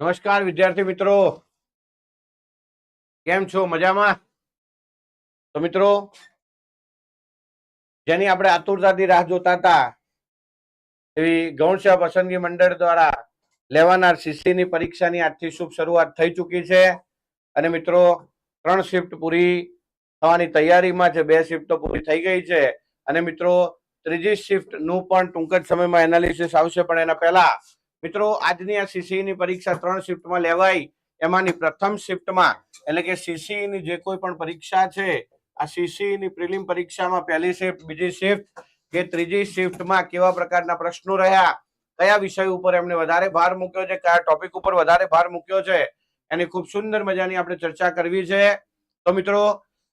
નમસ્કાર, વિદ્યાર્થી મિત્રો. કેમ છો? મજામાં? તો મિત્રો, જેની આપણે આતુરતાથી રાહ જોતા હતા, એવી ગૌણસેવા પસંદગી મંડળ દ્વારા લેવાનાર સીસીની પરીક્ષાની આજથી શુભ શરૂઆત થઈ ચૂકી છે. અને મિત્રો, ત્રણ શિફ્ટ પૂરી થવાની તૈયારીમાં છે. બે શિફ્ટ તો પૂરી થઈ ગઈ છે. અને મિત્રો, ત્રીજી શિફ્ટનું પણ ટૂંક જ સમયમાં એનાલિસિસ આવશે, પણ એના પહેલા મિત્રો, આજની આ સીસીઈની પરીક્ષા ત્રણ શિફ્ટમાં લેવાય એમાંની પ્રથમ શિફ્ટમાં, એટલે કે સીસીઈની ની જે કોઈ પણ પરીક્ષા છે, આ સીસીઈની ની પ્રિલિમ પરીક્ષામાં પહેલી શિફ્ટ, બીજી શિફ્ટ, કે ત્રીજી શિફ્ટમાં કેવા પ્રકારના પ્રશ્નો રહ્યા, કયા વિષય ઉપર એમને વધારે ભાર મૂક્યો છે, કયા ટોપિક ઉપર વધારે ભાર મૂક્યો છે, એની ખૂબ સુંદર મજાની આપણે ચર્ચા કરવી છે. તો મિત્રો,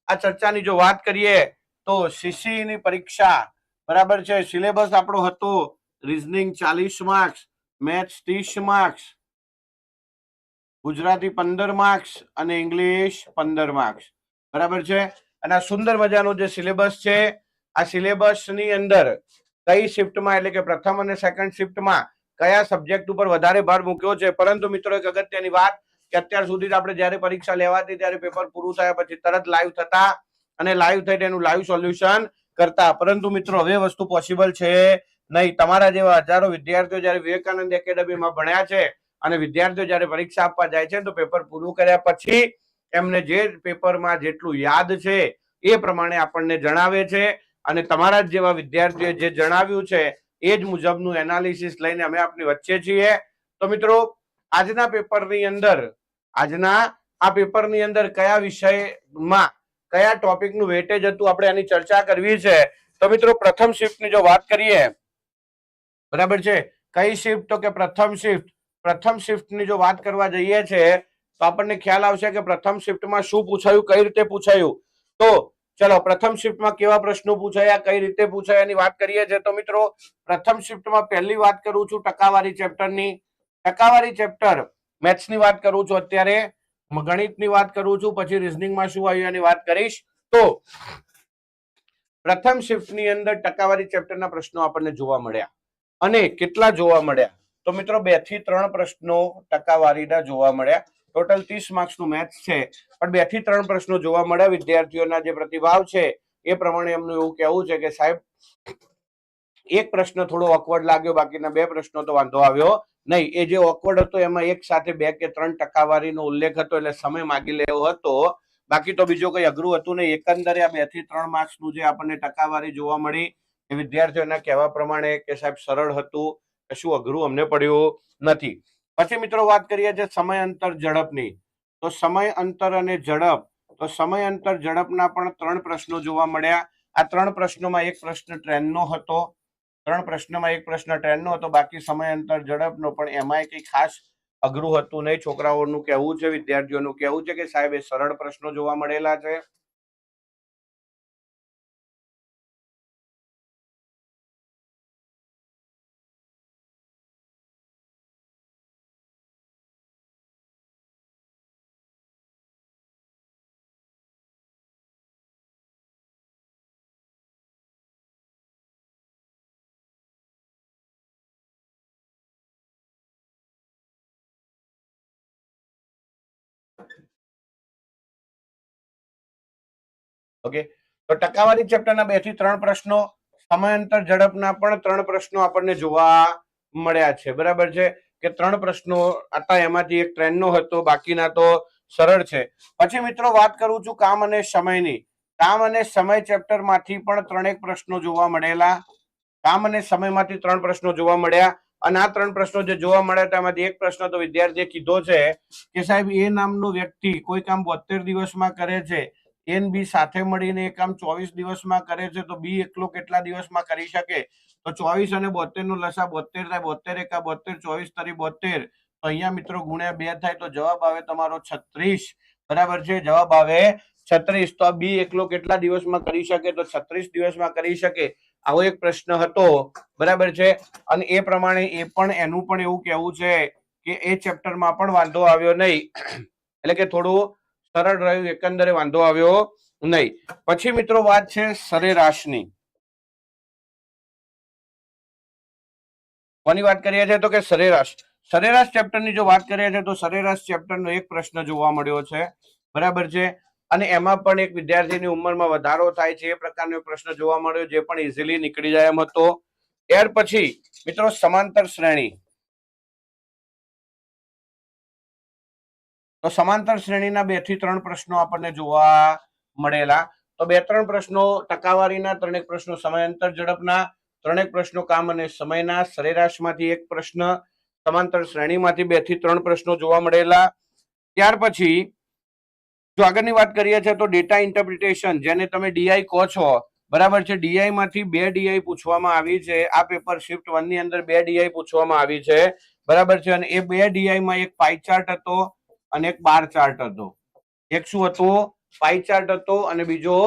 આ ચર્ચાની જો વાત કરીએ, તો સીસીઈની પરીક્ષા બરાબર છે, સિલેબસ આપણો હતો, રીઝનિંગ ચાલીસ માર્ક્સ મેથ્સ ત્રીસ માર્ક્સ, ગુજરાતી પંદર માર્ક્સ અને ઇંગ્લિશ પંદર માર્ક્સ. બરાબર છે? અને આ સુંદર મજાનો જે સિલેબસ છે, આ સિલેબસની અંદર કઈ શિફ્ટમાં, એટલે કે પ્રથમ અને સેકન્ડ શિફ્ટમાં કયા સબ્જેક્ટ ઉપર વધારે ભાર મૂક્યો છે? પરંતુ મિત્રો, એક અગત્યની વાત કે અત્યાર સુધી આપણે જ્યારે પરીક્ષા લેવાતી ત્યારે પેપર પૂરું થયા પછી તરત લાઈવ થતા અને લાઈવ થઈ એનું લાઈવ સોલ્યુશન કરતા. પરંતુ મિત્રો, હવે વસ્તુ પોસિબલ છે નહીં, તમારા જેવા હજારો વિદ્યાર્થીઓ જ્યારે વિવેકાનંદ એકેડમીમાં ભણ્યા છે અને વિદ્યાર્થીઓ જ્યારે પરીક્ષા આપવા જાય છે તો પેપર પૂરું કર્યા પછી એમને જે પેપરમાં જેટલું યાદ છે એ પ્રમાણે આપણને જણાવે છે અને તમારા જેવા વિદ્યાર્થીઓએ જે જણાવ્યું છે એ જ મુજબનું એનાલિસિસ લઈને અમે આપની વચ્ચે છીએ. તો મિત્રો, આજના પેપરની અંદર, આજના આ પેપરની અંદર કયા વિષયમાં, કયા ટોપિકનું વેટેજ હતું, આપણે આની ચર્ચા કરવી છે. તો મિત્રો, પ્રથમ શિફ્ટની જો વાત કરીએ બરાબર છે? કઈ શિફ્ટ તો કે પ્રથમ શિફ્ટ પ્રથમ શિફ્ટની જો વાત કરવા જઈએ છે, તો આપણને ખ્યાલ આવશે કે પ્રથમ શિફ્ટમાં શું પૂછાયું, કઈ રીતે પૂછાયું? તો ચલો, પ્રથમ શિફ્ટમાં કેવા પ્રશ્નો પૂછાયા, કઈ રીતે પૂછાયા એની વાત કરીએ છીએ તો મિત્રો, પ્રથમ શિફ્ટમાં પહેલી વાત કરું છું ટકાવારી ચેપ્ટરની ટકાવારી ચેપ્ટર મેથ્સની વાત કરું છું અત્યારે, ગણિતની વાત કરું છું, પછી રિઝનિંગમાં શું આવ્યું એની વાત કરીશ. તો પ્રથમ શિફ્ટની અંદર ટકાવારી ચેપ્ટરના પ્રશ્નો આપણને જોવા મળ્યા. અને કેટલા જોવા મળ્યા? તો મિત્રો, બેથી ત્રણ પ્રશ્નો ટકાવારીના જોવા મળ્યા. ટોટલ ત્રીસ માર્ક્સનું મેથ્સ છે. પણ બેથી ત્રણ પ્રશ્નો જોવા મળ્યા વિદ્યાર્થીઓના જે પ્રતિભાવ છે, એ પ્રમાણે એમનું એવું કહેવું છે કે સાહેબ, એક પ્રશ્ન થોડો ઓકવર્ડ લાગ્યો, બાકીના બે પ્રશ્નો તો વાંધો આવ્યો નહીં. એ જે ઓકવર્ડ હતો, એમાં એક સાથે બે કે ત્રણ ટકાવારીનો ઉલ્લેખ હતો, એટલે સમય માગી લેવો હતો. બાકી તો બીજો કઈ અઘરું હતું નહીં. એકંદરે આ બેથી ત્રણ માર્ક્સનું જે આપણને ટકાવારી જોવા મળી વિદ્યાર્થીઓના કહેવા પ્રમાણે કે સાહેબ સરળ હતું કશું અઘરું અમને પડ્યું નથી. પછી મિત્રો વાત કરીએ છીએ સમય અંતર ઝડપની. તો સમય અંતર અને ઝડપ, તો સમય અંતર ઝડપના પણ ત્રણ પ્રશ્નો જોવા મળ્યા. આ ત્રણ પ્રશ્નોમાં એક પ્રશ્ન ટ્રેનનો હતો, ત્રણ પ્રશ્નમાં એક પ્રશ્ન ટ્રેનનો હતો, બાકી સમય અંતર ઝડપનો પણ એમાંય કંઈ ખાસ અઘરું હતું નહીં. છોકરાઓનું કહેવું છે, વિદ્યાર્થીઓનું કહેવું છે કે સાહેબ એ સરળ પ્રશ્નો જોવા મળેલા છે. ઓકે તો ટકાવારી ચેપ્ટરના બેથી ત્રણ પ્રશ્નો, સમયાંતર ઝડપના પણ ત્રણ પ્રશ્નો આપણને જોવા મળ્યા છે. બરાબર છે? કે ત્રણ પ્રશ્નો હતા, એમાંથી એક ટ્રેનનો હતો, બાકીના તો સરળ છે. પછી મિત્રો વાત કરું છું કામ અને સમયની. કામ અને સમય ચેપ્ટરમાંથી પણ ત્રણેક પ્રશ્નો જોવા મળેલા. કામ અને સમયમાંથી ત્રણ પ્રશ્નો જોવા મળ્યા. અને આ ત્રણ પ્રશ્નો જે જોવા મળ્યા તેમાંથી એક પ્રશ્ન તો વિદ્યાર્થીએ કીધો છે કે સાહેબ, એ નામનો વ્યક્તિ કોઈ કામ બોતેર દિવસમાં કરે છે. એન બી સાથે મળીને એ કામ ચોવીસ દિવસમાં કરે છે, તો બી એકલો કેટલા દિવસમાં કરી શકે? તો ચોવીસ અને બોતેર નો લસા, બોતેર થાય, બોતેર એકા બોતેર, ચોવીસ તરી બોતેર. તો અહીંયા મિત્રો ગુણ્યા બે થાય, તો જવાબ આવે તમારો છત્રીસ. બરાબર છે? જવાબ આવે છત્રીસ. તો બી એકલો કેટલા દિવસમાં કરી શકે? તો છત્રીસ દિવસમાં કરી શકે. આવો એક પ્રશ્ન હતો. બરાબર છે? અને એ પ્રમાણે એ પણ, એનું પણ એવું કહેવું છે કે એ ચેપ્ટરમાં પણ વાંધો આવ્યો નહીં. એટલે કે થોડું સરળ રહ્યું, એકંદરે વાંધો આવ્યો નહીં. પછી મિત્રો વાત છે સરેરાશની. કોની વાત કરીએ છીએ તો કે સરેરાશ. સરેરાશ ચેપ્ટરની જો વાત કરીએ છીએ તો સરેરાશ ચેપ્ટરનો એક પ્રશ્ન જોવા મળ્યો છે. બરાબર છે? અને એમાં પણ એક વિદ્યાર્થીની ઉંમરમાં વધારો થાય છે, એ પ્રકારનો પ્રશ્ન જોવા મળ્યો, જે પણ ઇઝીલી નીકળી જાય એમ હતો. ત્યાર પછી મિત્રો સમાંતર શ્રેણી. તો સમાંતર શ્રેણીના બેથી ત્રણ પ્રશ્નો આપણને જોવા મળેલા. તો બે ત્રણ પ્રશ્નો, ટકાવારીના ત્રણેક પ્રશ્નો, સમયાંતર ઝડપના ત્રણેક પ્રશ્નો, કામ અને સમયના સરેરાશમાંથી એક પ્રશ્ન, સમાંતર શ્રેણીમાંથી બેથી ત્રણ પ્રશ્નો જોવા મળેલા. ત્યાર પછી, જો આગળની વાત કરીએ છીએ તો ડેટા ઇન્ટરપ્રિટેશન, જેને તમે ડીઆઈ કહો છો, બરાબર છે? ડીઆઈ માંથી બે ડીઆઈ પૂછવામાં આવી છે. આ પેપર શિફ્ટ વનની અંદર બે ડીઆઈ પૂછવામાં આવી છે. બરાબર છે? અને એ બે ડીઆઈ માં એક પાઈ ચાર્ટ હતો. અને એક બાર ચાર્ટ હતો. એક શું હતું? પાઈ ચાર્ટ હતો અને બીજો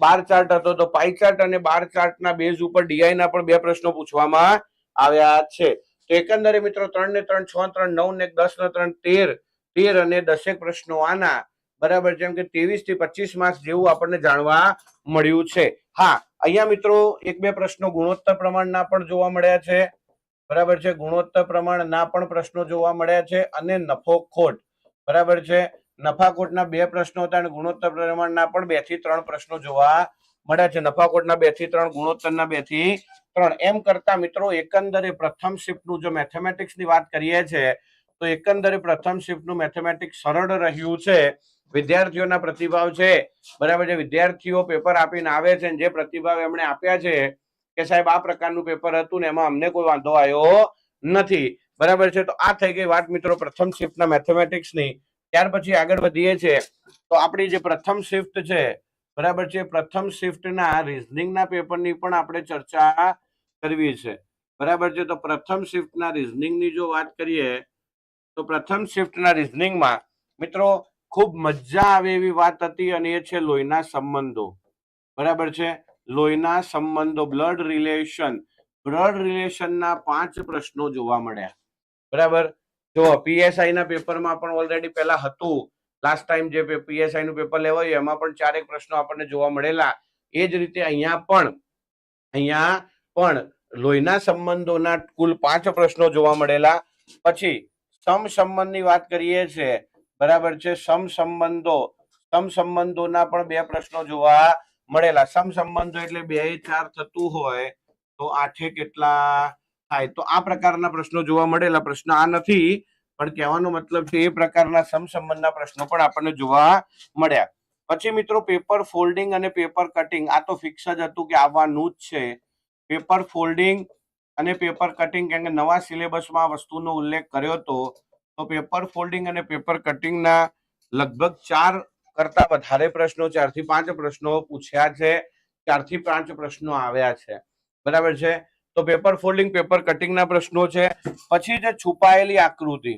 બાર ચાર્ટ હતો. તો પાઈ ચાર્ટ અને બાર ચાર્ટના બેઝ ઉપર ડીઆઈ ના પણ બે પ્રશ્નો પૂછવામાં આવ્યા છે. તો એકંદરે મિત્રો ત્રણ ને ત્રણ, છ ત્રણ, નવ ને દસ ને ત્રણ, તેર. તેર અને દસેક પ્રશ્નો આના. બરાબર? જેમ કે ત્રેવીસથી પચીસ માર્ક્સ જેવું આપણને જાણવા મળ્યું છે. હા, અહીંયા મિત્રો એક બે પ્રશ્નો ગુણોત્તર પ્રમાણના પણ જોવા મળ્યા છે. બરાબર છે? ગુણોત્તર પ્રમાણના પણ પ્રશ્નો જોવા મળ્યા છે અને નફો ખોટ. બરાબર છે? નફા ખોટના બે પ્રશ્નો હતા અને ગુણોત્તર પ્રમાણના પણ બેથી ત્રણ પ્રશ્નો જોવા મળ્યા છે. નફા ખોટના બેથી ત્રણ, ગુણોત્તરના બેથી ત્રણ. એમ કરતા મિત્રો એકંદરે પ્રથમ શિફ્ટનું જો મેથેમેટિક્સની વાત કરીએ છીએ તો એકંદરે પ્રથમ શિફ્ટનું મેથેમેટિક્સ સરળ રહ્યું છે. વિદ્યાર્થીઓના પ્રતિભાવ છે. બરાબર છે? વિદ્યાર્થીઓ પેપર આપીને આવે છે જે પ્રતિભાવ એમણે આપ્યા છે, કે સાહેબ આ પ્રકારનું પેપર હતું ને એમાં અમને કોઈ વાંધો આવ્યો નથી. બરાબર છે? તો આ થઈ ગઈ વાત મિત્રો પ્રથમ શિફ્ટના મેથેમેટિક્સની ત્યાર પછી આગળ વધીએ છે. તો આપણી જે પ્રથમ શિફ્ટ છે, બરાબર છે? પ્રથમ શિફ્ટના રિઝનિંગના પેપરની પણ આપણે ચર્ચા કરવી છે. બરાબર છે? તો પ્રથમ શિફ્ટના રિઝનિંગની જો વાત કરીએ, તો પ્રથમ શિફ્ટના રિઝનિંગમાં મિત્રો ખૂબ મજા આવે એવી વાત હતી અને એ છે લોહીના સંબંધો. બરાબર છે? લોહીના સંબંધો બ્લડ રિલેશન બ્લડ રિલેશનના પાંચ પ્રશ્નો જોવા મળ્યા. બરાબર? જો પીએસઆઈ ના પેપરમાં પણ ઓલરેડી પહેલા હતું. લાસ્ટ ટાઈમ જે પીએસઆઈ નું પેપર લેવાયું, એમાં પણ ચારેક પ્રશ્નો આપણને જોવા મળેલા. એ જ રીતે અહીંયા પણ અહીંયા પણ લોહીના સંબંધોના કુલ પાંચ પ્રશ્નો જોવા મળેલા. પછી સમ સંબંધની વાત કરીએ છીએ બરાબર છે? સમ સંબંધો, સમ સંબંધોના પણ બે પ્રશ્નો જોવા મળેલા. સમ સંબંધો એટલે બે ચાર થતું હોય તો આઠે કેટલા? થાય. તો આ પ્રકારના પ્રશ્નો જોવા મળેલા પ્રશ્ન આ નથી, પણ કહેવાનો મતલબ છે એ પ્રકારના સમસંબંધના પ્રશ્નો પણ આપણને જોવા મળ્યા. પછી મિત્રો પેપર ફોલ્ડિંગ અને પેપર કટિંગ, આ તો ફિક્સ જ હતું કે આવવાનું જ છે. પેપર ફોલ્ડિંગ અને પેપર કટિંગ, કેમ કે નવા સિલેબસમાં આ વસ્તુનો ઉલ્લેખ કર્યો હતો, તો પેપર ફોલ્ડિંગ અને પેપર કટિંગના લગભગ ચાર કરતા વધારે પ્રશ્નો ચારથી પાંચ પ્રશ્નો પૂછ્યા છે ચારથી પાંચ પ્રશ્નો આવ્યા છે. બરાબર છે? તો પેપર ફોલ્ડિંગ પેપર કટિંગના પ્રશ્નો છે. પછી જે છુપાયેલી આકૃતિ.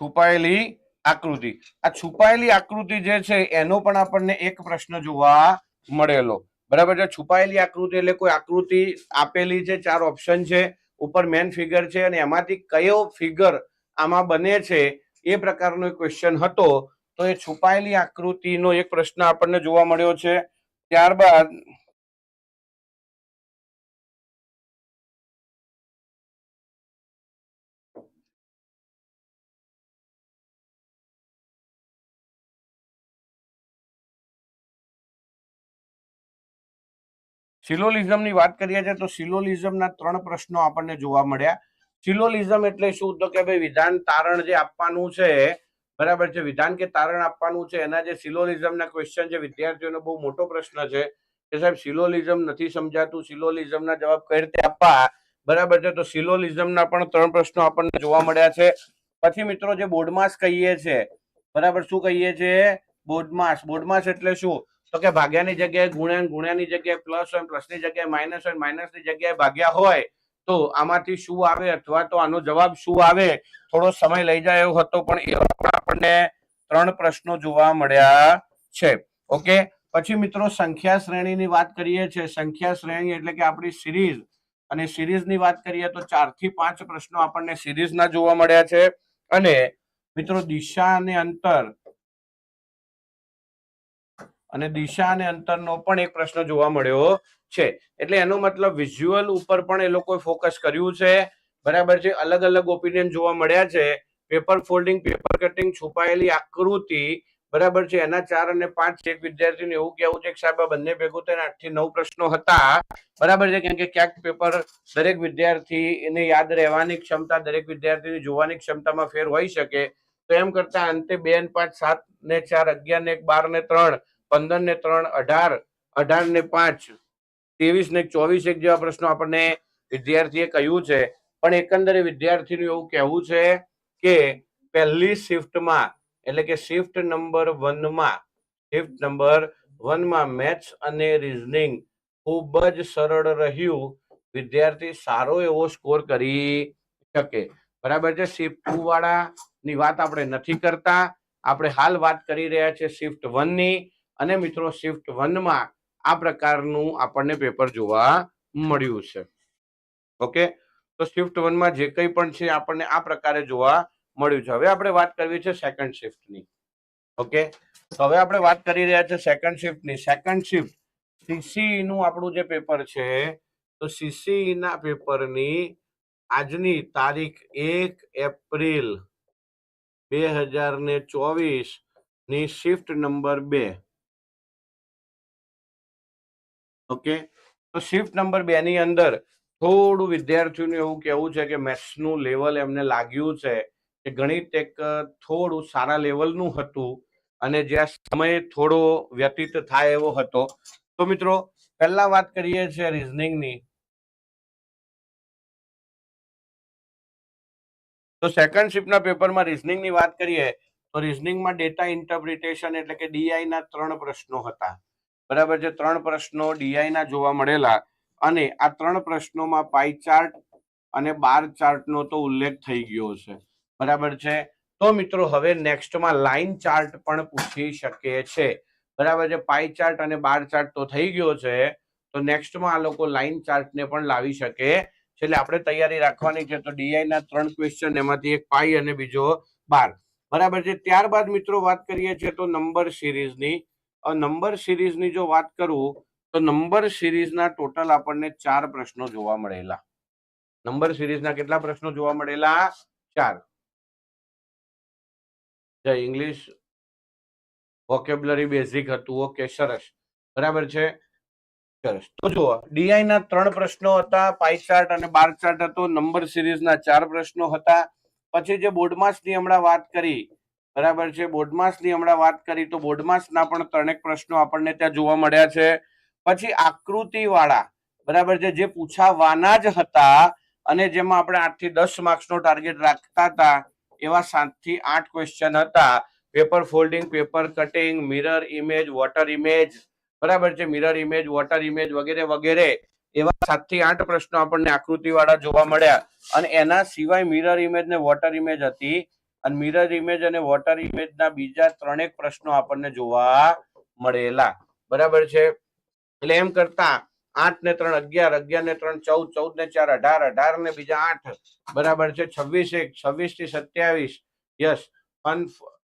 છુપાયેલી આકૃતિ. આ છુપાયેલી આકૃતિ જે છે, એનો પણ આપણને એક પ્રશ્ન જોવા મળેલો. બરાબર છે? છુપાયેલી આકૃતિ એટલે કોઈ આકૃતિ આપેલી છે, ચાર ઓપ્શન છે, ઉપર મેન ફિગર છે, અને એમાંથી કયો ફિગર આમાં બને છે, એ પ્રકારનો ક્વેશ્ચન હતો. તો એ છુપાયેલી આકૃતિનો એક પ્રશ્ન આપણને જોવા મળ્યો છે. ત્યારબાદ સિલોલિઝમની વાત કરીએ છીએ તો સિલોલિઝમના ત્રણ પ્રશ્નો આપણને જોવા મળ્યા. સિલોલિઝમ એટલે શું? તો કે ભાઈ વિધાન તારણ જે આપવાનું છે બરાબર છે. વિધાન કે તારણ આપવાનું છે, એના જે સિલોલિઝમના ક્વેશ્ચન છે, વિદ્યાર્થીઓનો બહુ મોટો પ્રશ્ન છે કે સાહેબ, સિલોલિઝમ નથી સમજાતું, સિલોલિઝમના જવાબ કઈ રીતે આપવા? બરાબર છે. તો સિલોલિઝમના પણ ત્રણ પ્રશ્નો આપણને જોવા મળ્યા છે. પછી મિત્રો જે બોર્ડમાસ કહીએ છે, બરાબર શું કહીએ છીએ બોર્ડમાસ બોર્ડમાસ એટલે શું? તો કે ભાગ્યાની જગ્યાએ ગુણ્યા ગુણ્યાની જગ્યાએ પ્લસ હોય પ્લસની જગ્યાએ માઇનસ હોય માઇનસની જગ્યાએ ભાગ્યા હોય, તો આમાંથી શું આવે અથવા તો આનો જવાબ શું આવે? થોડો સમય લઈ જાય એવો હતો, પણ પણ આપણને ત્રણ પ્રશ્નો જોવા મળ્યા છે. ઓકે? પછી મિત્રો સંખ્યા શ્રેણીની વાત કરીએ છીએ સંખ્યા શ્રેણી એટલે કે આપણી સિરીઝ. અને સિરીઝની વાત કરીએ તો ચારથી પાંચ પ્રશ્નો આપણને સિરીઝના જોવા મળ્યા છે. અને મિત્રો દિશા અને અંતર. અને દિશા અને અંતરનો પણ એક પ્રશ્ન જોવા મળ્યો છે. એટલે એનો મતલબ વિઝ્યુઅલ ઉપર પણ એ લોકોએ ફોકસ કર્યું છે. બરાબર છે? અલગ અલગ ઓપિનિયન જોવા મળ્યા છે. પેપર ફોલ્ડિંગ, પેપર કટિંગ છુપાયેલી આકૃતિ બરાબર છે. એના ચાર અને પાંચ એક વિદ્યાર્થીને એવું કહેવું છે કે સાહેબ, આ બંને ભેગું થઈને આઠથી નવ પ્રશ્નો હતા. બરાબર છે, કેમ કે ક્યાંક પેપર દરેક વિદ્યાર્થી એને યાદ રહેવાની ક્ષમતા, દરેક વિદ્યાર્થીની જોવાની ક્ષમતામાં ફેર હોઈ શકે. તો એમ કરતા અંતે બે ને પાંચ, સાત ને ચાર, અગિયાર ને એક, બાર ને ત્રણ, પંદર ને ત્રણ, અઢાર અઢાર ને પાંચ, ત્રેવીસ ને ચોવીસ એક જેવા પ્રશ્નો આપણને વિદ્યાર્થીએ કહ્યું છે. પણ એકંદરે વિદ્યાર્થીનું એવું કહેવું છે કે પહેલી શિફ્ટમાં, એટલે કે શિફ્ટ નંબર વનમાં, શિફ્ટ નંબર વનમાં મેથ્સ અને રિઝનિંગ ખૂબ જ સરળ રહ્યું. વિદ્યાર્થી સારો એવો સ્કોર કરી શકે. બરાબર છે? શિફ્ટ ટુ વાળાની વાત આપણે નથી કરતા. આપણે હાલ વાત કરી રહ્યા છે શિફ્ટ વનની. અને મિત્રો, શિફ્ટ વનમાં આ પ્રકારનું આપણને પેપર જોવા મળ્યું છે. ઓકે? તો શિફ્ટ વનમાં જે કંઈ પણ છે આપણને આ પ્રકારે જોવા મળ્યું છે. હવે આપણે વાત કરવી છે સેકન્ડ શિફ્ટની ઓકે તો હવે આપણે વાત કરી રહ્યા છે સેકન્ડ શિફ્ટની સેકન્ડ શિફ્ટ સીસીઈનું આપણું જે પેપર છે, તો સીસીઈના પેપરની આજની તારીખ એક એપ્રિલ બે હજાર ને ચોવીસની શિફ્ટ નંબર બે. ઓકે તો શિફ્ટ નંબર બે ની અંદર થોડું વિદ્યાર્થીઓનું એવું કહેવું છે કે મેથ્સનું લેવલ એમને લાગ્યું છે કે ગણિત એક થોડું સારા લેવલનું હતું અને જ્યાં સમય થોડો વ્યતીત થાય એવો હતો. તો મિત્રો, પહેલા વાત કરીએ છીએ રીઝનિંગની તો સેકન્ડ શિફ્ટના પેપરમાં રીઝનિંગની વાત કરીએ, તો રીઝનિંગમાં ડેટા ઇન્ટરપ્રિટેશન એટલે કે ડીઆઈના ત્રણ પ્રશ્નો હતા. બરાબર છે? ત્રણ પ્રશ્નો ડીઆઈના જોવા મળેલા. અને આ ત્રણ પ્રશ્નોમાં પાઈ ચાર્ટ અને બાર ચાર્ટનો તો ઉલ્લેખ થઈ ગયો છે. બરાબર છે? તો મિત્રો, હવે નેક્સ્ટમાં લાઈન ચાર્ટ પણ પૂછી શકે છે. બરાબર છે? પાઈ ચાર્ટ અને બાર ચાર્ટ તો થઈ ગયો છે. તો નેક્સ્ટમાં આ લોકો લાઈન ચાર્ટને પણ લાવી શકે એટલે આપણે તૈયારી રાખવાની છે. તો ડીઆઈના ત્રણ ક્વેશ્ચન એમાંથી એક પાઈ અને બીજો બાર. બરાબર છે? ત્યારબાદ મિત્રો વાત કરીએ છીએ તો નંબર સિરીઝની નંબર સિરીઝની જો વાત કરું તો નંબર સિરીઝના ટોટલ આપણને ચાર પ્રશ્નો જોવા મળેલા. નંબર સિરીઝના કેટલા પ્રશ્નો જોવા મળેલા? ચાર. જય ઇંગ્લિશ વોકેબ્લરી બેઝિક હતું, ઓકે, સરસ. બરાબર છે? સરસ. તો જુઓ ડીઆઈ ના ત્રણ પ્રશ્નો હતા પાઈ ચાર્ટ અને બાર ચાર્ટ હતો, નંબર સિરીઝના ચાર પ્રશ્નો હતા. પછી જે બોર્ડમાસની હમણાં વાત કરી, બરાબર છે? બોર્ડમાસની હમણાં વાત કરી, તો બોર્ડમાસ ના પણ ત્રણેક પ્રશ્નો આપણને ત્યાં જોવા મળ્યા છે. પછી આકૃતિ વાળા બરાબર છે, જે પૂછાવાના જ હતા અને જેમાં આપણે આઠથી દસ માર્ક્સ નો ટાર્ગેટ રાખતા હતા, એવા સાતથી આઠ ક્વેશ્ચન હતા. Paper folding paper cutting mirror image water image બરાબર છે મિરર ઇમેજ વોટર ઇમેજ વગેરે વગેરે, એવા સાતથી આઠ પ્રશ્નો આપણને આકૃતિ વાળા જોવા મળ્યા. અને એના સિવાય મિરર ઇમેજ ને વોટર ઇમેજ હતી. અને મિરર ઇમેજ અને વોટર ઇમેજ ના બીજા ત્રણેક પ્રશ્નો આપણને જોવા મળેલા. બરાબર છે? એટલે એમ કરતા આઠ ને ત્રણ અગિયાર અગિયાર ને ત્રણ ચૌદ ચૌદ ને ચાર, અઢાર અઢાર ને બીજા આઠ. બરાબર છે? છવ્વીસ એક, છવ્વીસથી સત્યાવીસ. યસ.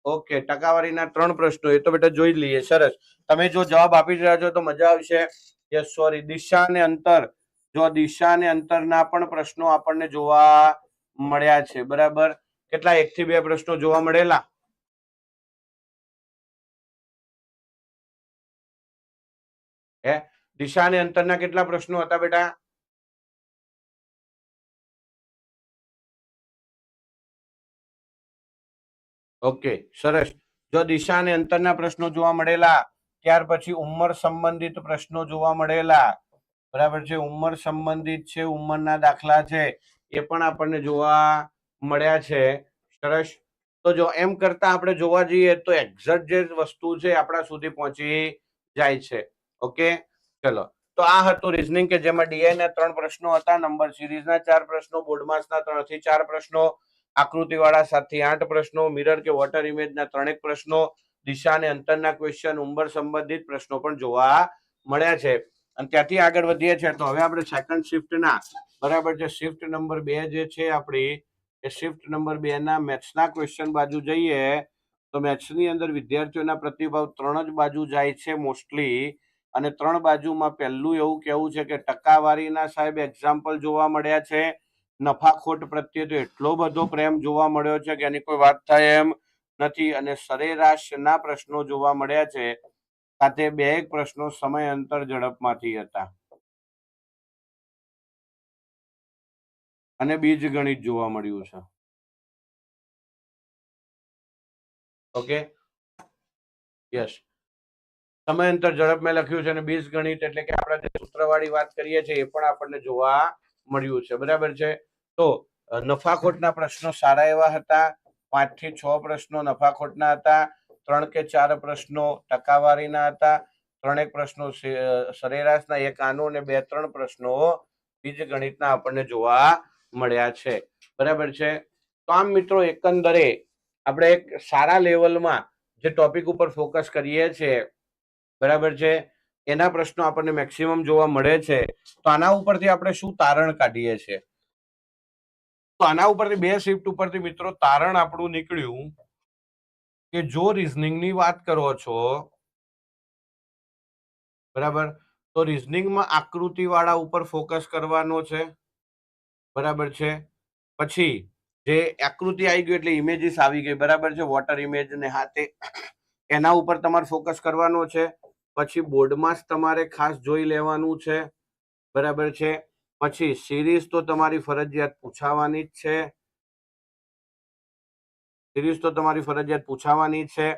ઓકે. ટકાવારીના ત્રણ પ્રશ્નો. એ તો બેટા જોઈ લઈએ. સરસ. તમે જો જવાબ આપી રહ્યા છો તો મજા આવશે. Yes, sorry. દિશા ને અંતર. જો દિશા ને અંતરના પણ પ્રશ્નો આપણને જોવા મળ્યા છે. બરાબર? કેટલા? એક થી બે પ્રશ્નો જોવા મળેલા? દિશા અને અંતરના કેટલા પ્રશ્નો હતા બેટા? ઓકે, સરસ. જો દિશા અને અંતરના પ્રશ્નો જોવા મળેલા, ત્યાર પછી ઉંમર સંબંધિત પ્રશ્નો જોવા મળેલા. બરાબર છે, ઉંમર સંબંધિત છે, ઉંમરના દાખલા છે, એ પણ આપણને જોવા મળ્યા છે. સરસ. તો જો એમ કરતા આપણે જોવા જઈએ તો એક્ઝેક્ટ જે વસ્તુ છે આપણા સુધી પહોંચી જાય છે. ઓકે? ચલો. તો આ હતું રીઝનિંગ કે જેમાં ડીઆઈ ના ત્રણ પ્રશ્નો હતા નંબર સિરીઝના ચાર પ્રશ્નો બોર્ડમાસના ત્રણથી ચાર પ્રશ્નો, આકૃતિવાળા સાતથી આઠ પ્રશ્નો મિરર કે વોટર ઇમેજના ત્રણેક પ્રશ્નો, દિશા અને અંતરના ક્વેશ્ચન ઉંમર સંબંધિત પ્રશ્નો પણ જોવા મળ્યા છે. અને ત્યાંથી આગળ વધીએ છીએ તો હવે આપણે સેકન્ડ શિફ્ટના બરાબર છે શિફ્ટ નંબર બે જે છે આપણી, એ શિફ્ટ નંબર બે ના મેથ્સના ક્વેશ્ચન બાજુ જઈએ, તો મેથ્સની અંદર વિદ્યાર્થીઓના પ્રતિભાવ ત્રણ જ બાજુ જાય છે મોસ્ટલી અને ત્રણ બાજુમાં પહેલું એવું કેવું છે કે ટકાવારીના સાહેબ એક્ઝામ્પલ જોવા મળ્યા છે. નફાખોટ પ્રત્યે તો એટલો બધો પ્રેમ જોવા મળ્યો છે કે એની કોઈ વાત થાય એમ નથી અને સરેરાશના પ્રશ્નો જોવા મળ્યા છે. સાથે બે એક પ્રશ્નો સમય અંતર ઝડપમાંથી હતા. અને બીજ ગણિત જોવા મળ્યું છે. ઓકે યસ સમયાંતર ઝડપ મેં લખ્યું છે અને બીજ ગણિત એટલે કે આપણે જે સૂત્રવાળી વાત કરીએ છીએ એ પણ આપણને જોવા મળ્યું છે. બરાબર છે? તો નફાખોટના પ્રશ્નો સારા એવા હતા. પાંચથી છ પ્રશ્નો નફાખોટના હતા. ત્રણ કે ચાર પ્રશ્નો ટકાવારીના હતા. ત્રણેક પ્રશ્નો સરેરાશના, એક આનો અને બે, ત્રણ પ્રશ્નો બીજ ગણિતના આપણને જોવા મળ્યા છે. બરાબર છે? તો આમ મિત્રો એકંદરે આપણે એક સારા લેવલમાં જે ટોપિક ઉપર ફોકસ કરીએ છીએ બરાબર છે? એના પ્રશ્નો આપણને મેક્સિમમ જોવા મળે છે. તો આના ઉપરથી આપણે શું તારણ કાઢીએ છીએ? તો આના ઉપરથી બે શિફ્ટ ઉપરથી મિત્રો તારણ આપણું નીકળ્યું કે જો રિઝનિંગની વાત કરો છો, બરાબર? તો રિઝનિંગમાં આકૃતિ વાળા ઉપર ફોકસ કરવાનો છે. બરાબર છે? પછી જે આકૃતિ આવી ગઈ એટલે ઇમેજીસ આવી ગઈ, બરાબર છે? વોટર ઇમેજ ને હાથે એના ઉપર તમારે ફોકસ કરવાનો છે. પછી બોર્ડમાં જ તમારે ખાસ જોઈ લેવાનું છે. બરાબર છે? પછી સિરીઝ તો તમારી ફરજિયાત પૂછાવાની જ છે. સિરીઝ તો તમારી ફરજિયાત પૂછાવાની છે.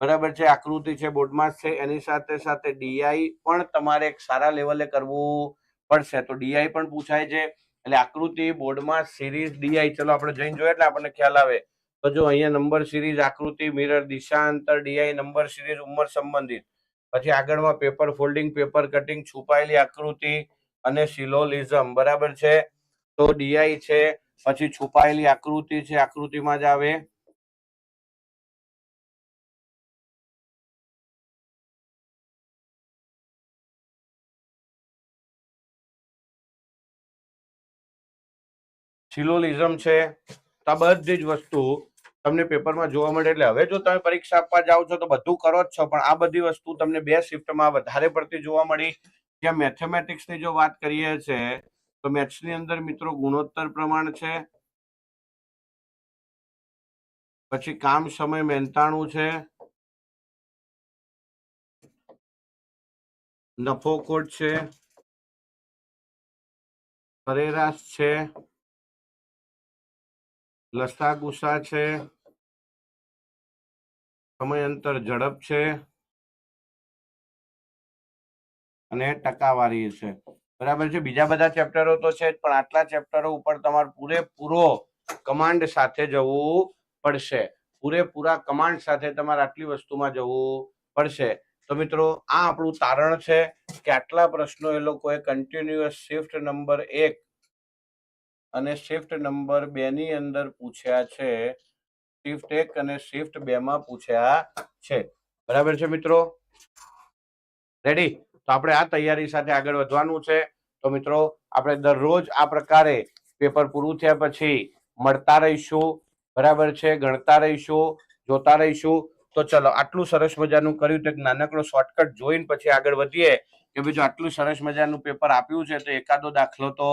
બરાબર છે? આકૃતિ છે બોર્ડમાં જ છે. એની સાથે સાથે ડીઆઈ પણ તમારે સારા લેવલે કરવું પડશે. તો ડીઆઈ પણ પૂછાય છે. એટલે આકૃતિ, બોર્ડમાં સિરીઝ ડીઆઈ ચલો આપણે જઈને જોઈએ એટલે આપણને ખ્યાલ આવે. તો જો અહીંયા નંબર સિરીઝ આકૃતિ મિરર દિશા, અંતર ડીઆઈ નંબર સિરીઝ ઉંમર સંબંધિત. પછી આગળમાં પેપર ફોલ્ડિંગ, પેપર કટિંગ, છુપાયેલી આકૃતિ અને સિલોલિઝમ. બરાબર છે? તો ડીઆઈ છે, પછી છુપાયેલી આકૃતિ છે, આકૃતિમાં જ આવે. સિલોલિઝમ છે. આ બધી જ વસ્તુ તમને પેપરમાં જોવા મળે એટલે હવે જો તમે પરીક્ષા આપવા જાઓ છો તો બધું કરો જ છો, પણ આ બધી વસ્તુ તમને બે શિફ્ટમાં વધારે પડતી જોવા મળી. જ્યાં મેથેમેટિક્સની જો વાત કરીએ છે, તો મેથ્સની અંદર મિત્રો ગુણોત્તર પ્રમાણ છે, પછી કામ સમય મહેનતાણું છે, નફો ખોટ છે, સરેરાશ છે લસા ગુસા છે સમય ઝડપ છે અને ટકાવારી છે. બરાબર છે? બીજા બધા ચેપ્ટરો તો છે પણ આટલા ચેપ્ટરો ઉપર તમારે પૂરેપૂરો કમાન્ડ સાથે જવું પડશે. પૂરેપૂરા કમાન્ડ સાથે તમારે આટલી વસ્તુમાં જવું પડશે. તો મિત્રો, આ આપણું તારણ છે કે આટલા પ્રશ્નો એ લોકોએ કન્ટિન્યુઅસ શિફ્ટ નંબર એક અને શિફ્ટ નંબર બે ની અંદર પૂછ્યા છે શિફ્ટ એક અને શિફ્ટ બે માં પૂછ્યા છે. બરાબર છે મિત્રો? રેડી તો આપણે આ તૈયારી સાથે આગળ વધવાનું છે. તો મિત્રો, આપણે દરરોજ આ પ્રકારે પેપર પૂરું થયા પછી મળતા રહીશું. બરાબર છે? ગણતા રહીશું, જોતા રહીશું. તો ચલો, આટલું સરસ મજાનું કર્યું તો એક નાનકડો શોર્ટકટ જોઈને પછી આગળ વધીએ કે ભાઈ જો આટલું સરસ મજાનું પેપર આપ્યું છે તો એકાદો દાખલો તો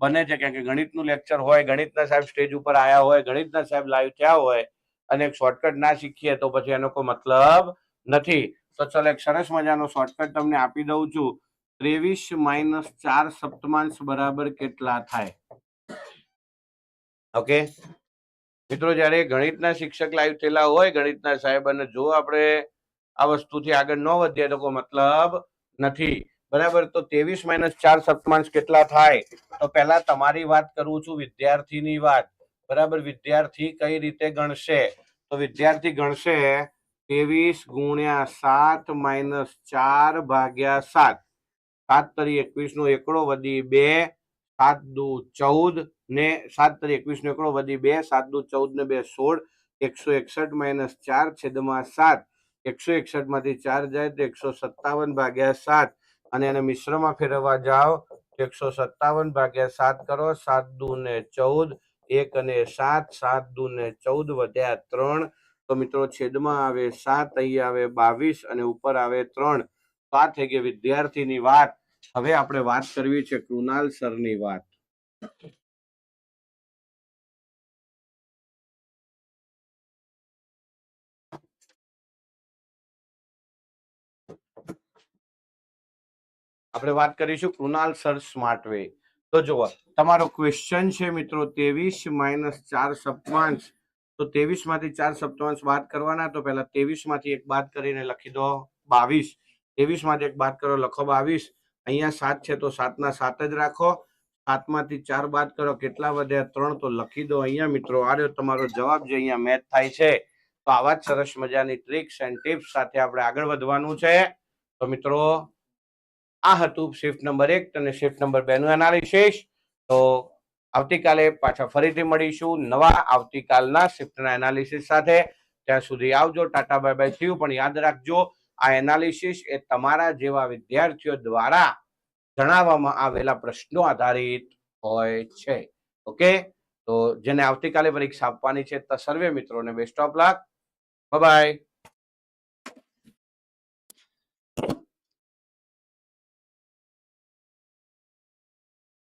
બને છે કારણ કે ગણિતનું લેક્ચર હોય, ગણિતના સાહેબ સ્ટેજ ઉપર આયા હોય, ગણિતના સાહેબ લાઈવ થયા હોય અને એક શોર્ટકટ ના શીખીએ તો પછી એનો કોઈ મતલબ નથી. તો ચલો એક સરસ મજાનો શોર્ટકટ તમને આપી દઉં છું. ત્રેવીસ માઇનસ ચાર સપ્તમાંશ બરાબર કેટલા થાય? ઓકે મિત્રો, જ્યારે ગણિતના શિક્ષક લાઈવ થયેલા હોય, ગણિતના સાહેબ, અને જો આપણે આ વસ્તુથી આગળ ન વધીએ તો કોઈ મતલબ નથી. બરાબર? તો ત્રેવીસ માઇનસ ચાર સપ્તમાંશ કેટલા થાય? તો પહેલા તમારી વાત કરું છું વિદ્યાર્થીની વાત. બરાબર? વિદ્યાર્થી કઈ રીતે ગણશે? તો વિદ્યાર્થી ગણશે ત્રેવીસ ગુણ્યા સાત માઇનસ ચાર ભાગ્યા સાત. સાત તરી એકવીસ નો એકડો વધી બે, સાત દુ ચૌદ ને સાત તરી એકવીસ નો એકડો વધી બે, સાત દુ ચૌદ ને બે સોળ, એકસો એકસઠ માઇનસ ચાર છેદમાં સાત. એકસો એકસઠમાંથી ચાર જાય તો એકસો સત્તાવન ભાગ્યા સાત. અને એને મિશ્રમાં ફેરવવા જાઓ. એકસો સત્તાવન ભાગ્યા સાત કરો. સાત દુ ને ચૌદ. એક અને સાત. સાત દુ ને ચૌદ વધ્યા ત્રણ. તો મિત્રો છેદમાં આવે સાત, અહીં આવે બાવીસ અને ઉપર આવે ત્રણ. તો આ થઈ ગઈ વિદ્યાર્થીની વાત. હવે આપણે વાત કરવી છે કૃણાલ સરની વાત. આપણે વાત કરીશું કૃણાલ સર સ્માર્ટ વે તો જુઓ, તમારો ક્વેશ્ચન છે મિત્રો ત્રેવીસ માઇનસ ચાર સપ્તાંશ. તો ત્રેવીસમાંથી ચાર સપ્તાંશ બાદ કરવાના, તો પહેલા ત્રેવીસમાંથી એક બાદ કરીને લખી દો બાવીસ. ત્રેવીસમાંથી એક બાદ કરો, લખો બાવીસ. અહીંયા સાત છે તો સાતના સાત જ રાખો. સાતમાંથી ચાર બાદ કરો, કેટલા વધ્યા ત્રણ, તો લખી દો અહીંયા મિત્રો. આ રહ્યો તમારો જવાબ જે અહીંયા મેચ થાય છે. તો આવા જ સરસ મજાની ટ્રિક્સ એન્ડ ટિપ્સ સાથે આપણે આગળ વધવાનું છે. તો મિત્રો આ હતું શિફ્ટ નંબર એક અને શિફ્ટ નંબર બે નું એનાલિસિસ તો આવતીકાલે પાછા ફરીથી મળીશું નવા આવતીકાલના શિફ્ટના એનાલિસિસ સાથે. ત્યાં સુધી આવજો, ટાટા બાય બાય થયું, પણ યાદ રાખજો, આ એનાલિસિસ એ તમારા જેવા વિદ્યાર્થીઓ દ્વારા જણાવવામાં આવેલા પ્રશ્નો આધારિત હોય છે. ઓકે? તો જેને આવતીકાલે પરીક્ષા આપવાની છે, તો સર્વે મિત્રોને બેસ્ટ ઓફ લક બાય